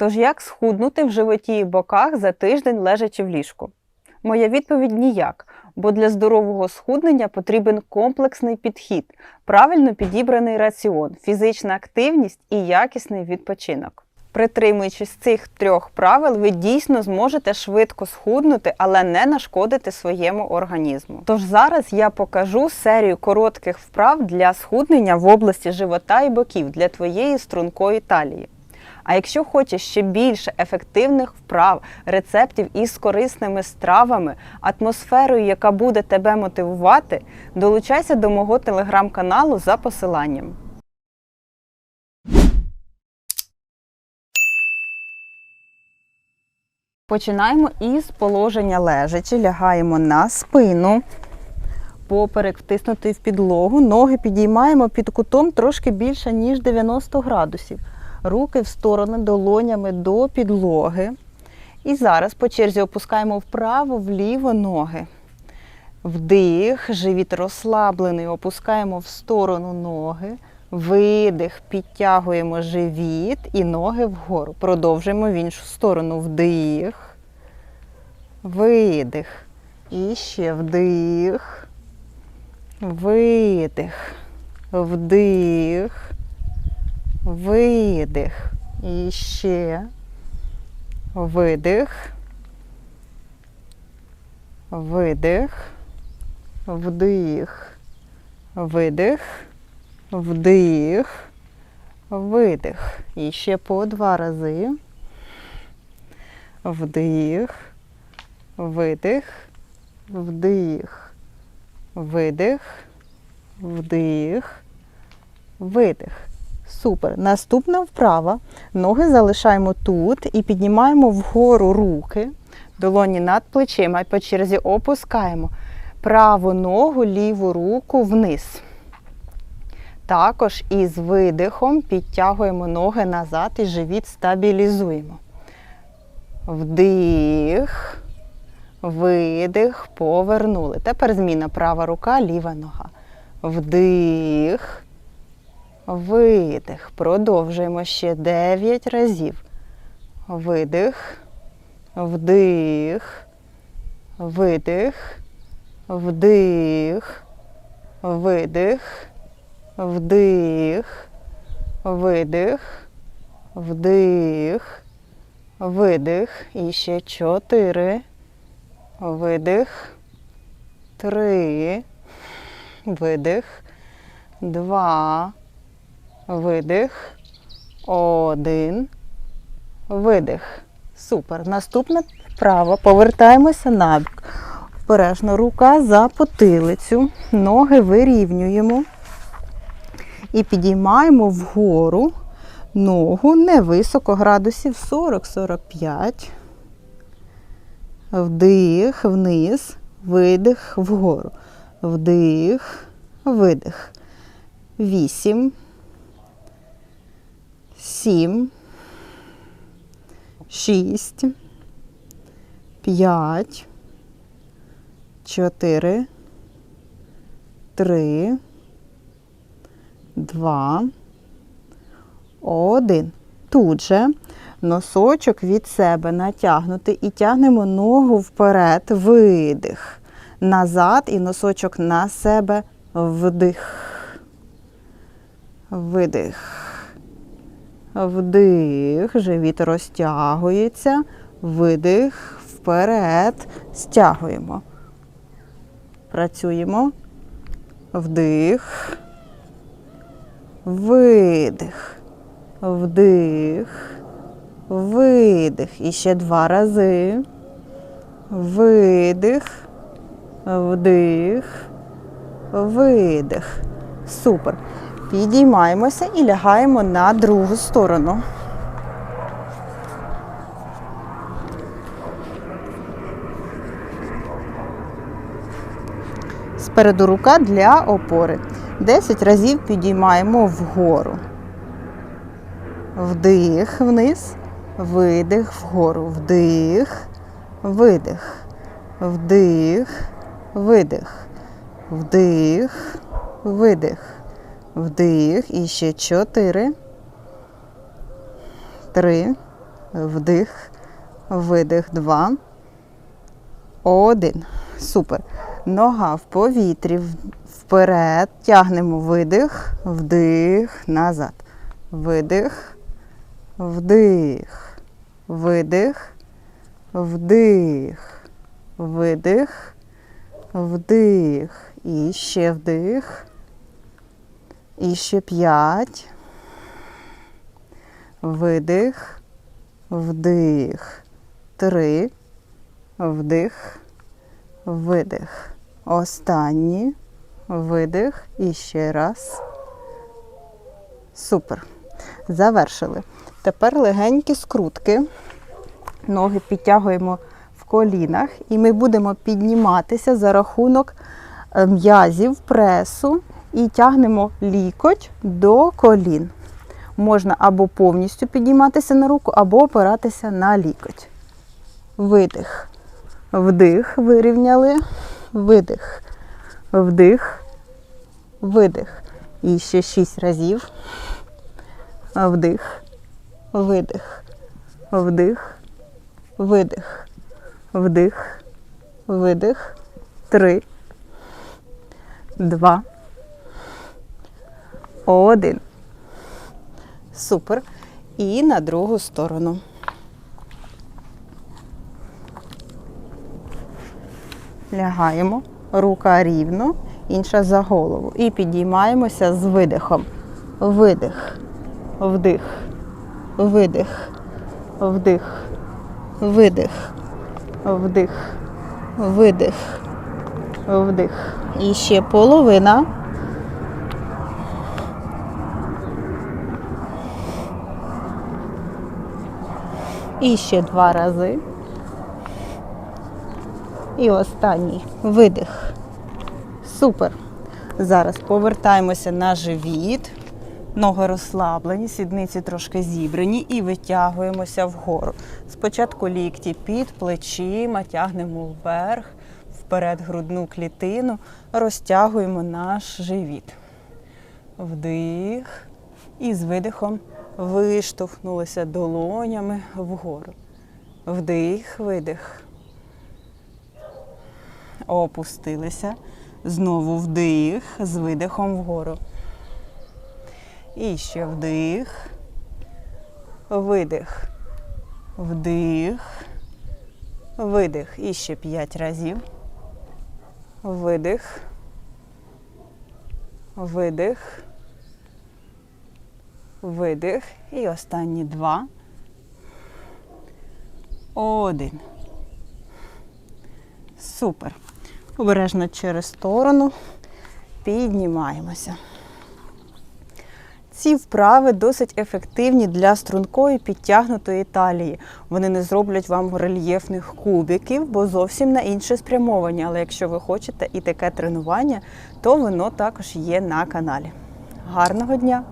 Тож як схуднути в животі і боках за тиждень лежачи в ліжку? Моя відповідь ніяк, бо для здорового схуднення потрібен комплексний підхід, правильно підібраний раціон, фізична активність і якісний відпочинок. Притримуючись цих трьох правил, ви дійсно зможете швидко схуднути, але не нашкодити своєму організму. Тож зараз я покажу серію коротких вправ для схуднення в області живота і боків для твоєї стрункої талії. А якщо хочеш ще більше ефективних вправ, рецептів із корисними стравами, атмосферою, яка буде тебе мотивувати, долучайся до мого телеграм-каналу за посиланням. Починаємо із положення лежачи, лягаємо на спину, поперек втиснутий в підлогу, ноги підіймаємо під кутом трошки більше, ніж 90 градусів. Руки в сторони долонями до підлоги. І зараз по черзі опускаємо вправо, вліво ноги. Вдих, живіт розслаблений, опускаємо в сторону ноги. Видих, підтягуємо живіт і ноги вгору. Продовжуємо в іншу сторону. Вдих. Видих. І ще вдих. Видих. Вдих. Видих. І ще. Видих. Видих. Вдих. Видих. Вдих. Видих. І ще по два рази. Вдих. Видих. Вдих. Видих. Вдих. Видих. Супер. Наступна вправа. Ноги залишаємо тут і піднімаємо вгору руки, долоні над плечима і по черзі опускаємо праву ногу, ліву руку вниз. Також із видихом підтягуємо ноги назад і живіт стабілізуємо. Вдих, видих, повернули. Тепер зміна права рука, ліва нога. Вдих. Видих. Продовжуємо ще 9 разів. Видих, вдих, видих, вдих, видих, вдих, видих, вдих, видих. І ще 4. Видих. 3. Видих. 2. Видих. Один. Видих. Супер. Наступне вправо. Повертаємося на бік. Обережно рука за потилицю. Ноги вирівнюємо. І підіймаємо вгору ногу невисоко, градусів 40-45. Вдих, вниз, видих, вгору. Вдих, видих. Вісім сім, шість, п'ять, чотири, три, два, один. Тут же носочок від себе натягнути і тягнемо ногу вперед, видих. Назад і носочок на себе вдих. Видих. Вдих, живіт розтягується, видих, вперед, стягуємо. Працюємо. Вдих, видих, вдих, видих. І ще два рази. Видих, вдих, видих. Супер. Підіймаємося і лягаємо на другу сторону. Спереду рука для опори. 10 разів підіймаємо вгору. Вдих вниз, видих вгору. Вдих, видих. Вдих, видих. Вдих, видих. Вдих. І ще чотири. Три. вдих, видих, два. Один. Супер. Нога в повітрі. Вперед. Тягнемо видих, вдих, назад. Видих, вдих, видих, вдих, видих, вдих. І ще вдих. І ще п'ять. Видих, вдих. Три. Вдих, видих. Останній. Видих. І ще раз. Супер. Завершили. Тепер легенькі скрутки. Ноги підтягуємо в колінах, і ми будемо підніматися за рахунок е, м'язів пресу і тягнемо лікоть до колін. Можна або повністю підніматися на руку, або опиратися на лікоть. Видих. Вдих, вирівняли. Видих. Вдих. Видих. І ще шість разів. Вдих. Видих. Вдих. Видих. Вдих. Видих. Три. Два. Один. Супер. І на другу сторону. Лягаємо. Рука рівно, інша за голову. І підіймаємося з видихом. Видих. Вдих. Видих. Вдих. Видих. Вдих. Видих. Вдих. І ще половина. І ще два рази. І останній видих. Супер. Зараз повертаємося на живіт. Ноги розслаблені, сідниці трошки зібрані і витягуємося вгору. Спочатку лікті під плечима, тягнемо вверх, вперед грудну клітину, розтягуємо наш живіт. Вдих. І з видихом виштовхнулися долонями вгору. Вдих, видих. Опустилися. Знову вдих з видихом вгору. І ще вдих. Видих. Вдих. Видих. І ще п'ять разів. Видих. Видих. Видих. І останні два. Один. Супер. Обережно через сторону піднімаємося. Ці вправи досить ефективні для стрункої підтягнутої талії. Вони не зроблять вам рельєфних кубиків, бо зовсім на інше спрямовані. Але якщо ви хочете і таке тренування, то воно також є на каналі. Гарного дня!